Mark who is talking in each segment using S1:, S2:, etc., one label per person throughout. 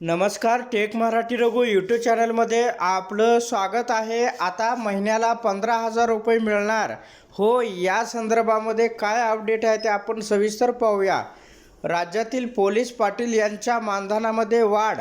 S1: नमस्कार take Marathi Raghu YouTube चॅनलमध्ये आपलं स्वागत आहे. आता महिन्याला पंधरा हजार रुपये मिळणार. हो या संदर्भामध्ये काय अपडेट आहे ते आपण सविस्तर पाहूया. राज्यातील पोलीस पाटील यांच्या मानधनामध्ये वाढ.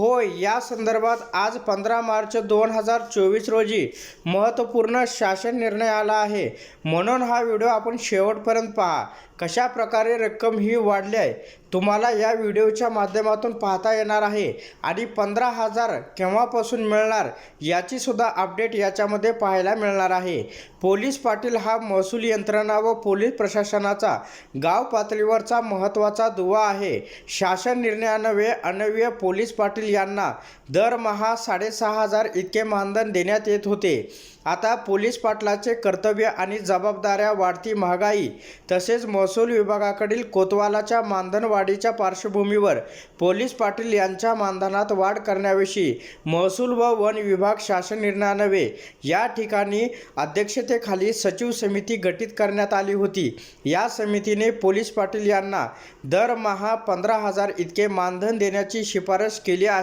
S1: होय या संदर्भात आज पंधरा मार्च दोन हजार चोवीस रोजी महत्त्वपूर्ण शासन निर्णय आला आहे. म्हणून हा व्हिडिओ आपण शेवटपर्यंत पहा. कशा प्रकारे रक्कम ही वाढली आहे तुम्हाला या व्हिडिओच्या माध्यमातून पाहता येणार आहे आणि पंधरा हजार केव्हापासून मिळणार याचीसुद्धा अपडेट याच्यामध्ये पाहायला मिळणार आहे. पोलीस पाटील हा महसूल यंत्रणा व पोलीस प्रशासनाचा गाव पातळीवरचा महत्त्वाचा दुवा आहे. शासन निर्णयानवे अनव्य पोलीस पाटील यांना दरमहा साडेसहा हजार इतके मानधन देण्यात येत होते. आता पोलीस पाटलाचे कर्तव्य आणि जबाबदाऱ्या वाढती महागाई तसेच महसूल विभागाकडील कोतवालाच्या मानधन वाढीच्या पार्श्वभूमीवर पोलीस पाटील यांच्या मानधनात वाढ करण्याविषयी महसूल व वन विभाग शासन निर्णयानवे या ठिकाणी अध्यक्षतेखाली सचिव समिती गठीत करण्यात आली होती. या समितीने पोलीस पाटील यांना दरमहा पंधरा हजार इतके मानधन देण्याची शिफारस केली आहे.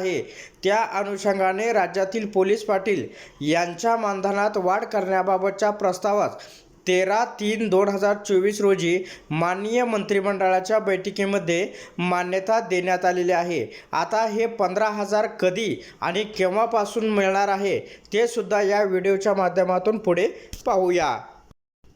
S1: त्या अनुषंगाने राज्यातील पोलीस पाटील यांच्या मानधनात वाढ करण्याबाबतच्या प्रस्तावास तेरा तीन दोन हजार चोवीस रोजी माननीय मंत्रिमंडळाच्या बैठकीमध्ये मान्यता देण्यात आलेली आहे. आता हे पंधरा हजार कधी आणि केव्हापासून मिळणार आहे ते सुद्धा या व्हिडिओच्या माध्यमातून पुढे पाहूया.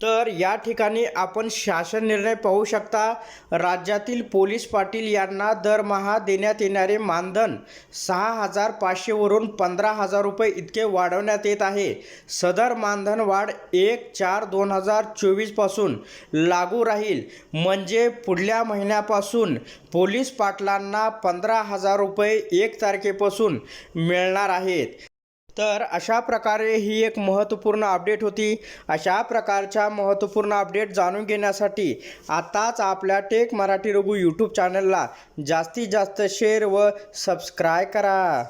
S1: तर या ठिकाणी आपण शासन निर्णय पाहू शकता. राज्यातील पोलीस पाटील यांना दरमहा देण्यात येणारे मानधन सहा हजार पाचशेवरून पंधरा हजार रुपये इतके वाढवण्यात येत आहे. सदर मानधन वाढ एक चार दोन हजार चोवीसपासून लागू राहील. म्हणजे पुढल्या महिन्यापासून पोलीस पाटलांना पंधरा हजार रुपये एक तारखेपासून मिळणार आहेत. तर अशा प्रकारे ही एक महत्त्वपूर्ण अपडेट होती. अशा प्रकारच्या महत्त्वपूर्ण अपडेट जाणून घेण्यासाठी आत्ताच आपल्या टेक मराठी रघु यूट्यूब चॅनलला जास्तीत जास्त शेअर व सबस्क्राय करा.